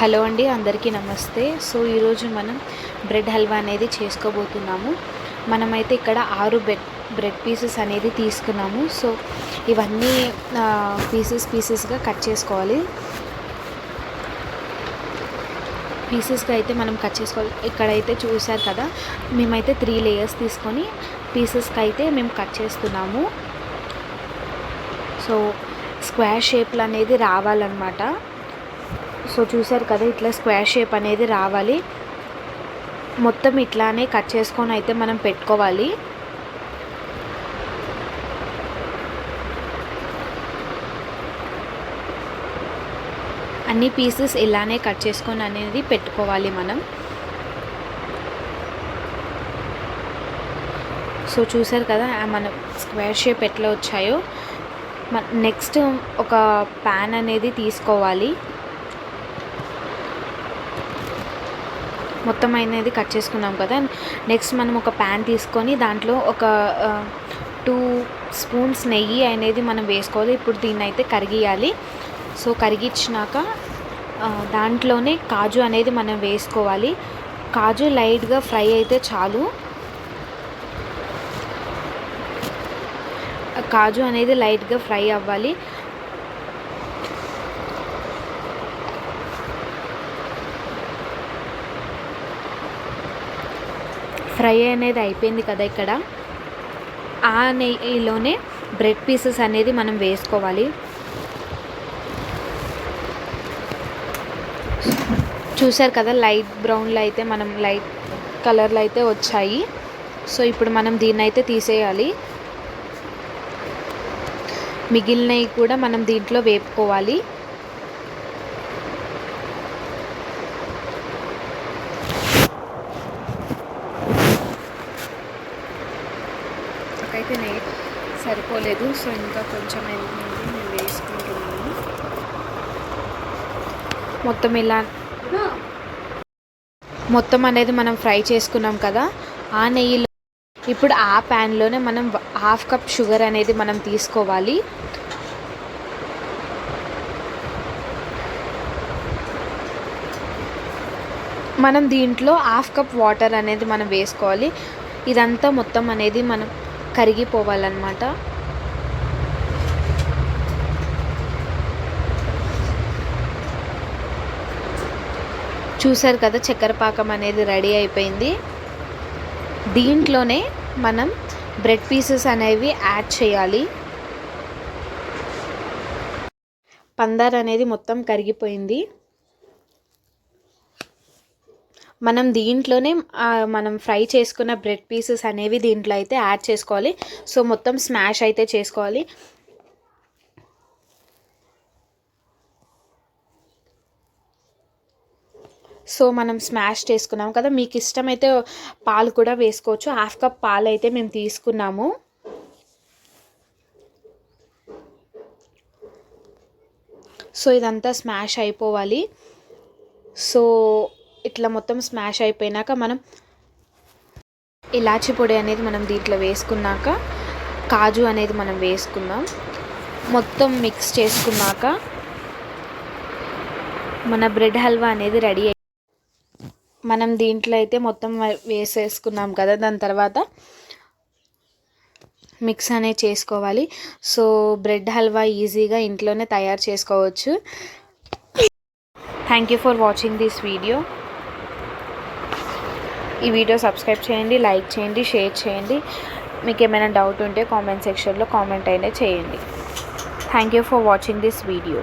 Hello అండి అందరికీ నమస్తే. సో ఈరోజు మనం బ్రెడ్ హల్వా అనేది చేసుకోబోతున్నాము. మనమైతే ఇక్కడ ఆరు బ్రెడ్ బ్రెడ్ పీసెస్ అనేది తీసుకున్నాము. సో ఇవన్నీ పీసెస్ పీసెస్గా కట్ చేసుకోవాలి. పీసెస్గా అయితే మనం కట్ చేసుకోవాలి. ఇక్కడైతే చూసారు కదా మేమైతే త్రీ లేయర్స్ తీసుకొని పీసెస్కి అయితే మేము కట్ చేస్తున్నాము. సో స్క్వేర్ షేప్లు అనేది రావాలన్నమాట. సో చూసారు కదా ఇట్లా స్క్వేర్ షేప్ అనేది రావాలి. మొత్తం ఇట్లానే కట్ చేసుకొని అయితే మనం పెట్టుకోవాలి. అన్ని పీసెస్ ఇలానే కట్ చేసుకొని అనేది పెట్టుకోవాలి మనం. సో చూసారు కదా మన స్క్వేర్ షేప్ ఎట్లా వచ్చాయో. నెక్స్ట్ ఒక ప్యాన్ అనేది తీసుకోవాలి. మొత్తం అనేది కట్ చేసుకున్నాం కదా. నెక్స్ట్ మనం ఒక ప్యాన్ తీసుకొని దాంట్లో ఒక టూ స్పూన్స్ నెయ్యి అనేది మనం వేసుకోవాలి. ఇప్పుడు దీన్ని అయితే కరిగియాలి. సో కరిగించినాక దాంట్లోనే కాజు అనేది మనం వేసుకోవాలి. కాజు లైట్గా ఫ్రై అయితే చాలు. కాజు అనేది లైట్గా ఫ్రై అవ్వాలి. ఫ్రై అనేది అయిపోయింది కదా ఇక్కడ. ఆ నెయ్యిలోనే బ్రెడ్ పీసెస్ అనేది మనం వేసుకోవాలి. చూసారు కదా లైట్ బ్రౌన్లో అయితే మనం లైట్ కలర్లో అయితే వచ్చాయి. సో ఇప్పుడు మనం దీన్ని అయితే తీసేయాలి. మిగిలినవి కూడా మనం దీంట్లో వేపుకోవాలి. అయితే సరిపోలేదు. సో ఇంకా కొంచెం అనేది నేను వేసుకుంటున్నాను. మొత్తం ఇలా మొత్తం అనేది మనం ఫ్రై చేసుకున్నాం కదా ఆ నెయ్యిలో ఇప్పుడు ఆ ప్యాన్లోనే మనం హాఫ్ కప్ షుగర్ అనేది మనం తీసుకోవాలి. మనం దీంట్లో హాఫ్ కప్ వాటర్ అనేది మనం వేసుకోవాలి. ఇదంతా మొత్తం అనేది మనం కరిగిపోవాలన్నమాట. చూసారు కదా చక్కెర పాకం అనేది రెడీ అయిపోయింది. దీంట్లోనే మనం బ్రెడ్ పీసెస్ అనేవి యాడ్ చేయాలి. పందార్ అనేది మొత్తం కరిగిపోయింది. మనం దీంట్లోనే మనం ఫ్రై చేసుకున్న బ్రెడ్ పీసెస్ అనేవి దీంట్లో అయితే యాడ్ చేసుకోవాలి. సో మొత్తం స్మాష్ అయితే చేసుకోవాలి. సో మనం స్మాష్ చేసుకున్నాం కదా. మీకు ఇష్టమైతే పాలు కూడా వేసుకోవచ్చు. హాఫ్ కప్ పాలు అయితే మేము తీసుకున్నాము. సో ఇదంతా స్మాష్ అయిపోవాలి. సో ఇట్లా మొత్తం స్మాష్ అయిపోయినాక మనం ఇలాచి పొడి అనేది మనం దీంట్లో వేసుకున్నాక కాజు అనేది మనం వేసుకుందాం. మొత్తం మిక్స్ చేసుకున్నాక మన బ్రెడ్ హల్వా అనేది రెడీ మనం దీంట్లో అయితే మొత్తం వేసేసుకున్నాం కదా. దాని తర్వాత మిక్స్ అనేది చేసుకోవాలి. సో బ్రెడ్ హల్వా ఈజీగా ఇంట్లోనే తయారు చేసుకోవచ్చు. Thank you for watching this video ఈ వీడియో సబ్స్క్రైబ్ చేయండి లైక్ చేయండి షేర్ చేయండి. మీకు ఏమైనా డౌట్ ఉంటే కామెంట్ సెక్షన్లో కామెంట్ అయినా చేయండి. Thank you for watching this video